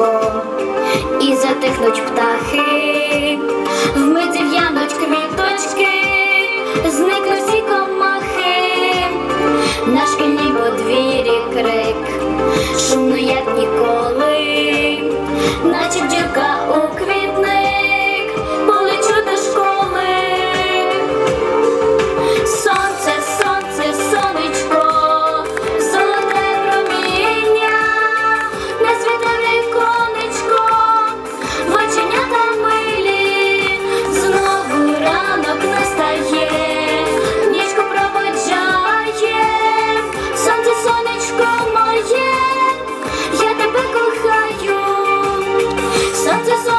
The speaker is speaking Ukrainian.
сонечко, і затихнуть птахи, Just.